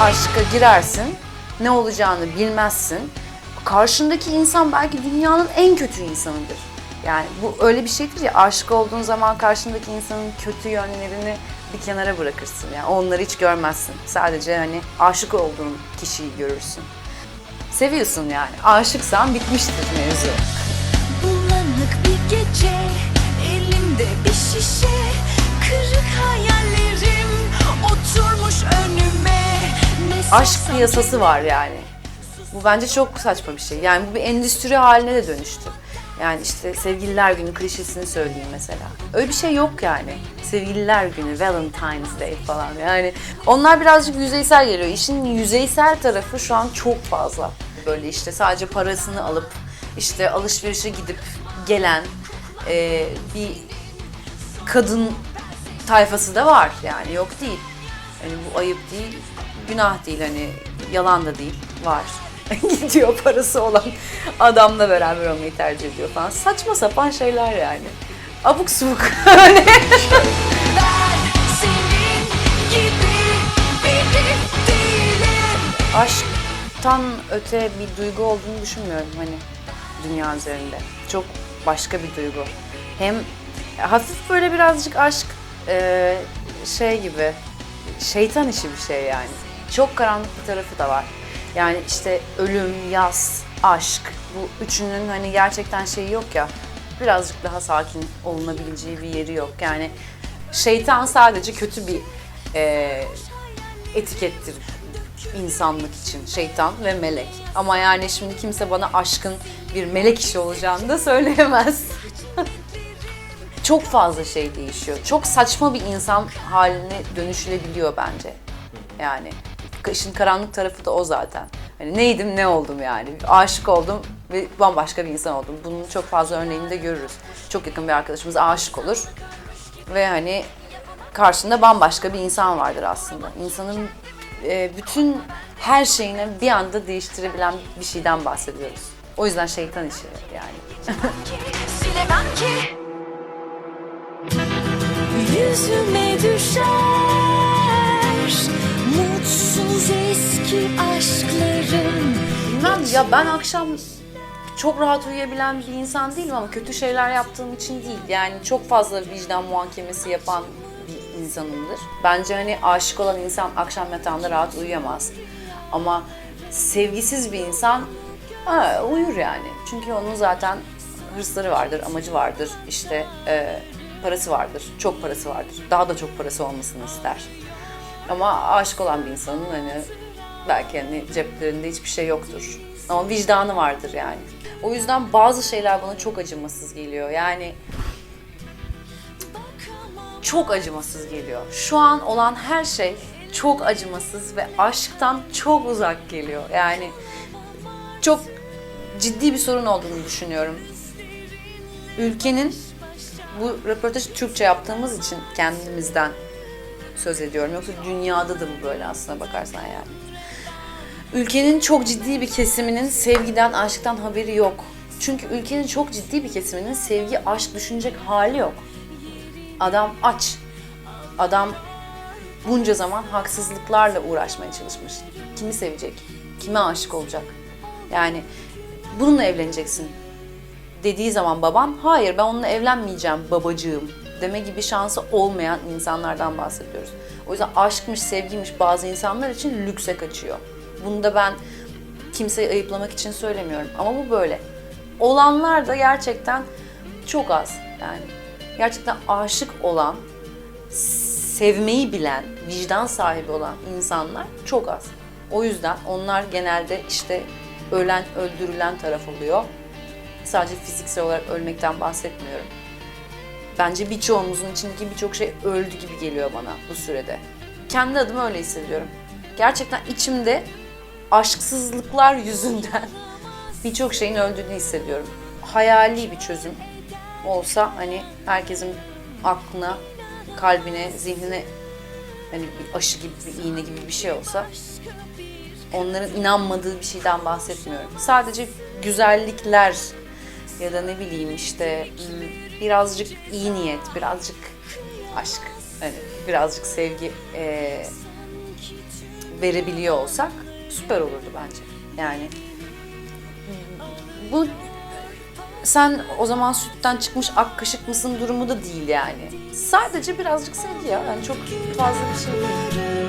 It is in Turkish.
aşka girersin, ne olacağını bilmezsin. Karşındaki insan belki dünyanın en kötü insanıdır. Yani bu öyle bir şeydir ya aşık olduğun zaman karşındaki insanın kötü yönlerini bir kenara bırakırsın. Yani onları hiç görmezsin. Sadece hani aşık olduğun kişiyi görürsün. Seviyorsun yani. Aşıksan bitmiştir mevzu. Bulanık bir gece Elimde bir şişe Kırık hayallerim Aşk piyasası var yani. Bu bence çok saçma bir şey. Yani bu bir endüstri haline de dönüştü. Yani işte sevgililer günü klişesini söyleyeyim mesela. Öyle bir şey yok yani. Sevgililer günü, Valentine's Day falan yani. Onlar birazcık yüzeysel geliyor. İşin yüzeysel tarafı şu an çok fazla. Böyle işte sadece parasını alıp işte alışverişe gidip gelen e, bir kadın tayfası da var yani yok değil. Hani bu ayıp değil, günah değil hani yalan da değil var. Gidiyor parası olan adamla beraber olmayı tercih ediyor falan. Saçma sapan şeyler yani. Abuk subuk. Hani Aşktan öte bir duygu olduğunu düşünmüyorum hani dünya üzerinde. Çok başka bir duygu. Hem hafif böyle birazcık aşk e, şey gibi şeytan işi bir şey yani. Çok karanlık bir tarafı da var. Yani işte ölüm, yas, aşk bu üçünün hani gerçekten şeyi yok ya. Birazcık daha sakin olunabileceği bir yeri yok. Yani şeytan sadece kötü bir e, etikettir insanlık için şeytan ve melek. Ama yani şimdi kimse bana aşkın bir melek işi olacağını da söyleyemez. Çok fazla şey değişiyor. Çok saçma bir insan haline dönüşülebiliyor bence. Yani işin karanlık tarafı da o zaten. Hani neydim ne oldum yani. Aşık oldum ve bambaşka bir insan oldum. Bunun çok fazla örneğini de görürüz. Çok yakın bir arkadaşımız aşık olur ve hani karşında bambaşka bir insan vardır aslında. İnsanın e, bütün her şeyini bir anda değiştirebilen bir şeyden bahsediyoruz. O yüzden şeytan işi yani. Yüzüme düşer Mutsuz eski aşklarım Bilmem ya ben akşam çok rahat uyuyabilen bir insan değilim ama kötü şeyler yaptığım için değil. Yani çok fazla vicdan muhakemesi yapan bir insanımdır. Bence hani aşık olan insan akşam yatağında rahat uyuyamaz. Ama sevgisiz bir insan ha, uyur yani. Çünkü onun zaten hırsları vardır, amacı vardır, işte e, parası vardır, çok parası vardır. Daha da çok parası olmasını ister. Ama aşık olan bir insanın hani belki hani ceplerinde hiçbir şey yoktur. Ama vicdanı vardır yani. O yüzden bazı şeyler bana çok acımasız geliyor. Yani çok acımasız geliyor. Şu an olan her şey çok acımasız ve aşktan çok uzak geliyor. Yani çok ciddi bir sorun olduğunu düşünüyorum. Ülkenin bu röportajı Türkçe yaptığımız için kendimizden söz ediyorum. Yoksa dünyada da bu böyle aslına bakarsan yani. Ülkenin çok ciddi bir kesiminin sevgiden, aşktan haberi yok. Çünkü ülkenin çok ciddi bir kesiminin sevgi, aşk düşünecek hali yok. Adam aç. Adam bunca zaman haksızlıklarla uğraşmaya çalışmış. Kimi sevecek? Kime aşık olacak? Yani bununla evleneceksin dediği zaman baban hayır ben onunla evlenmeyeceğim babacığım deme gibi şansı olmayan insanlardan bahsediyoruz. O yüzden aşkmış, sevgiymiş bazı insanlar için lükse kaçıyor. Bunu da ben kimseyi ayıplamak için söylemiyorum ama bu böyle. Olanlar da gerçekten çok az. Yani gerçekten aşık olan, sevmeyi bilen, vicdan sahibi olan insanlar çok az. O yüzden onlar genelde işte ölen, öldürülen taraf oluyor. Sadece fiziksel olarak ölmekten bahsetmiyorum. Bence birçoğumuzun içindeki birçok şey öldü gibi geliyor bana bu sürede. Kendi adıma öyle hissediyorum. Gerçekten içimde aşksızlıklar yüzünden birçok şeyin öldüğünü hissediyorum. Hayali bir çözüm olsa hani herkesin aklına, kalbine, zihnine hani bir aşı gibi, bir iğne gibi bir şey olsa onların inanmadığı bir şeyden bahsetmiyorum. Sadece güzellikler ya da ne bileyim işte hmm, birazcık iyi niyet, birazcık aşk, hani birazcık sevgi eee, verebiliyor olsak süper olurdu bence. Yani bu sen o zaman sütten çıkmış ak kaşık mısın durumu da değil yani. Sadece birazcık sevgi ya. Yani çok fazla bir şey değil.